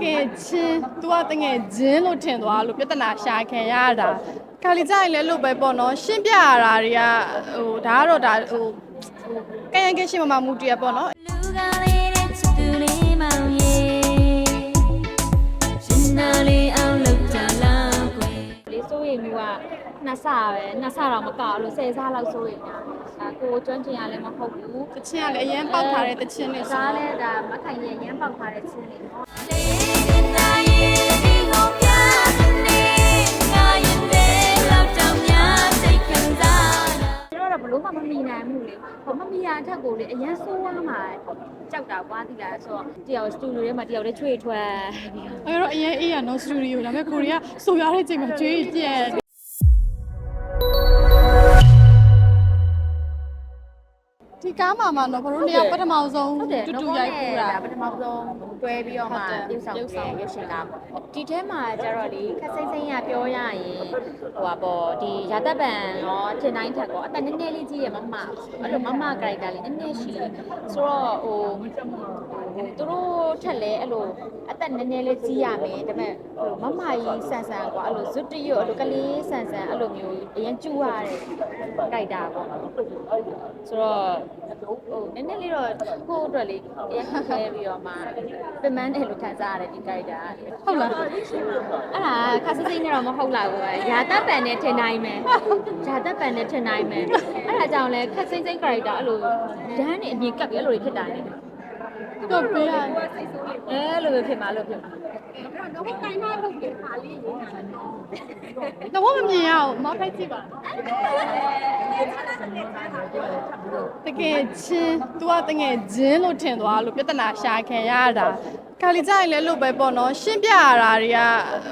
တငယ်ချင်းလို့ထင်သွားလို့ပြဿနာရှာခံရတာခါလီကြရင်လည်းလို့ပဲပေါ့နော်ရှင်းပြရတာတွေကဟိုဒါကတော့ဒါဟိုကဲရန်ကဲရှင်းမမမူတရပေါ့နော်လူကလေးတဲ့ချစ်သူလေးမောင်ရဲ့ရှင်နာလေးအောင်လုပ်ကြလားကွယ်လေးစိုးရိမ်မှုကနှစ်ဆပဲနှစ်ဆတော့မကောက်လို့ဆယ်ဆလောက်စိုးရိမ်တာဒါကိုကျွမ်းကျင်ရလည်းမဟုတ်ဘူးတချင်းကလည်းအရင်ပေါက်ထားတဲ့တချင်းတွေဆိုဒါလည်းဒါမခိုင်ရဲ့ရမ်းပေါက်ထားတဲ့ချင်းလေး မှမမီနိုင်ဘူးလေဟိုမမီရအထက်ကိုလေအရန်ဆိုးဝါးမှာကြောက်တာကွာတိလာဆိုတော့တယောက်စတူဒီယိုထဲမှာတယောက်လေးချွေထွက်ပြီးတော့ အဲ့တော့အရင်အေးရနော်စတူဒီယိုဒါပေမဲ့ကိုရီးယားဆိုရတဲ့အချိန်မှာကြွေးပြက် ဒီကားမှာမှာတော့ဘတို့နေရာပထမဆုံးဟုတ်တယ်တူတူရိုက်ပူတာပထမဆုံးတွဲပြီးတော့မှဟုတ်တယ်ပြုတ်ဆောင်ပြုတ်ဆောင်ခဲ့ရုပ်ရှင်ကားပေါ့ဒီထဲမှာကျတော့လေခက်စိမ့်စိမ့်ရပြောရရင်ဟိုပါပေါ့ဒီရာသက်ပံရောထင်တိုင်းထက်ကောအသက်နည်းနည်းလေးကြီးရမမအဲ့လိုမမကာရက်တာလေးနည်းနည်းရှိတယ်ဆိုတော့ဟိုသူတို့ထက်လဲအဲ့လိုအသက်နည်းနည်းလေးကြီးရမယ်ဒါပေမဲ့ဟိုမမကြီးဆန်ဆန်ကွာအဲ့လိုဇွတ်တရွတ်အဲ့လိုကလေးဆန်ဆန်အဲ့လိုမျိုးအရင်ကျူရတဲ့ကာရက်တာပေါ့ဆိုတော့ဟိုနည်းနည်းလေးတော့ကိုယ့်အတွက်လေးအရင်ခက်ခဲပြီးတော့မှပြန်မန်းတယ်လို့ခံစားရတယ်ဒီကာရက်တာကဟုတ်လားအဲ့ဒါခါစစိမ့်နဲ့တော့မဟုတ်လာဘူးပဲရာသက်ပံနဲ့ထင်နိုင်မယ်ရာသက်ပံနဲ့ထင်နိုင်မယ်အဲ့ဒါကြောင့်လဲခက်စိမ့်စိမ့် character အဲ့လိုဒန်းနေအမြင်ကပ်ပြီးအဲ့လိုတွေဖြစ်တာနေတော့ပေးရအဲ့လိုပဲဖြစ်မှာလို့ဖြစ်မှာတော့မမြင်ရအောင်မောက်ထိုက်ကြည့်ပါ တကယ်ချင်း तू ကတကယ်ချင်းလို့ထင်သွားလို့ပြဿနာရှာခံရတာခါလီကြရင်လည်းလို့ပဲပေါ့နော်ရှင်းပြရတာတွေက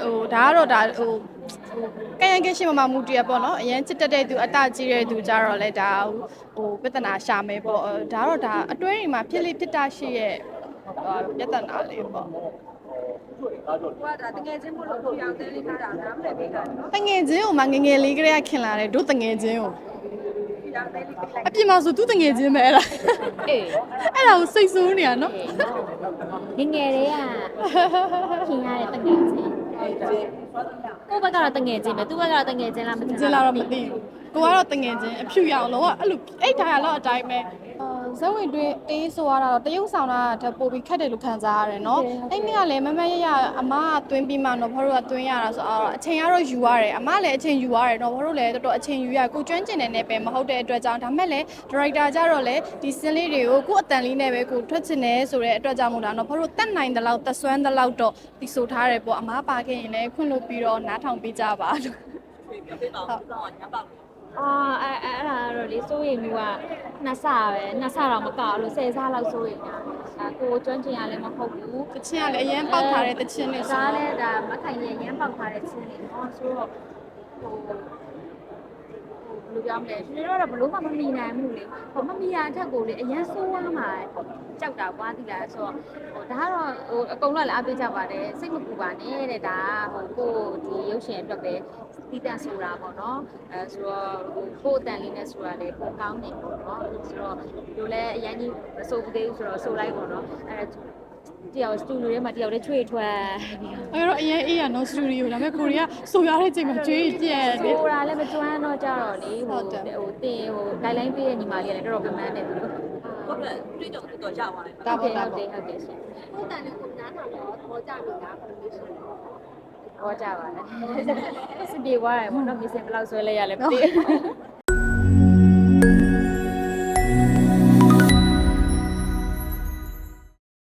ဟိုဒါကတော့ဒါဟိုကဲရန်ကဲရှင်းမမမူတရပေါ့နော်အရင်ချစ်တက်တဲ့သူအတကြီးတဲ့သူကြတော့လဲဒါဟိုပြဿနာရှာမယ်ပေါ့ဒါတော့ဒါအတွဲတွေမှာဖြစ်လိဖြစ်တာရှိရဲ့ပြဿနာလေးပေါ့တငယ်ချင်းကိုမှငယ်ငယ်လေးကလေးကခင်လာတယ်တို့တငယ်ချင်းကို အပြင်မှာဆိုသူတငယ်ချင်းပဲအဲ့ဒါအေးအဲ့ဒါကိုစိတ်ဆိုးနေရနော်ငငယ်လေးကခင်ရတဲ့တငယ်ချင်းကိုဘက်ကတော့တငယ်ချင်းပဲသူဘက်ကတော့တငယ်ချင်းလားမသိကျင်လာတော့မသိဘူးကိုကတော့တငယ်ချင်းအဖြူရအောင်လောကအဲ့လိုအိတ်ထားရတော့အတိုင်းပဲ ဇက်ဝင်တွင်းတေးဆိုရတာတော့တရုပ်ဆောင်တာထပ်ပို့ပြီးခက်တယ်လို့ခံစားရတယ်နော်အဲ့နေ့ကလည်းမမရရအမကသွင်းပြီးမှတော့ဘာလို့ကသွင်းရတာဆိုတော့အချိန်ကတော့ယူရတယ်အမလည်းအချိန်ယူရတယ်နော်ဘာလို့လဲတော်တော်အချိန်ယူရကိုကျွမ်းကျင်တဲ့နယ်ပယ်မဟုတ်တဲ့အတွက်ကြောင့်ဒါမဲ့လည်းဒရိုက်တာကြတော့လေဒီစင်လေးတွေကိုကိုအတန်လေးနဲ့ပဲကိုထွက်ချင်တယ်ဆိုတဲ့အတွက်ကြောင့်မို့တာနော်ဘာလို့တတ်နိုင်တဲ့လောက်သက်စွမ်းတဲ့လောက်တော့ဒီဆိုထားတယ်ပေါ့အမပါခဲ့ရင်လည်းခွင့်လို့ပြီးတော့နားထောင်ပေးကြပါလို့အာအဲ့အဲ့အဲ့ဒါကတော့လေစိုးရိမ်မှုက နှစ်ဆပဲနှစ်ဆတော့မကောက်လို့ဆယ်ဆလောက်စိုးရိမ်တာဒါကိုကျွမ်းကျင်ရလည်းမဟုတ်ဘူးတချင်းကလည်းအရင်ပေါက်ထားတဲ့တချင်းတွေဆိုဒါတော့လည်းဒါမခိုင်ရဲ့ရမ်းပေါက်ထားတဲ့ချင်းလေးနော်ဆိုတော့ဟိုဟိုဘယ်လိုပြောမလဲကျွန်တော်တို့ကတော့ဘလို့မှမမီနိုင်ဘူးလေဟိုမမီရအထက်ကိုလေအရန်ဆိုးဝါးမှာကြောက်တာကွာတိလားဆိုတော့ဟိုဒါကတော့ဟိုအကုန်လုံးလည်းအားပေးကြပါတယ်စိတ်မပူပါနဲ့တဲ့ဒါဟိုကိုဒီရုပ်ရှင်အတွက်ပဲ တီးတန့်ဆိုတာပေါ့နော်အဲဆိုတော့ဟိုကိုယ်အတန်လေးနဲ့ဆိုတာလေကိုကောင်းနေပေါ့နော်ဆိုတော့ဒီလိုလဲအရင်ကြီးမစိုးဘူးသေးဘူးဆိုတော့ဆိုလိုက်ပေါ့နော်အဲတယောက်စတူဒီယိုထဲမှာတယောက်လေးချွေထွက်ပြီးတော့အဲ့တော့အရင်အေးရနော်စတူဒီယိုဒါပေမဲ့ကိုရီးယားဆိုရတဲ့အချိန်မှာကြွေးပြက်တယ်ဆိုတာလည်းမကျွမ်းတော့ကြတော့လေဟုဟိုတ်တယ်ဟိုတင်ဟို guideline ပေးတဲ့ညီမလေးကလည်းတော်တော်ပမန်းနေသူတို့ဟုတ်ကဲ့တွေ့ကြုံတွေ့တော့ရပါတယ်ဒါဟုတ်ပေါ့တယ်ဒါဟုတ်တပေါ့ယ်ဟုတ်တယ်ရှင်ဟုတ်တယ်လေကိုနားထောင်တော့သဘောကျနေတာဘယ်လိုလဲဆိုတော့ ဟောကြပါလားစပြေသွားတယ်ပေါ့နော်မစ်စင်ဘယ်လောက်ဆွဲလဲရလဲမသိဘူး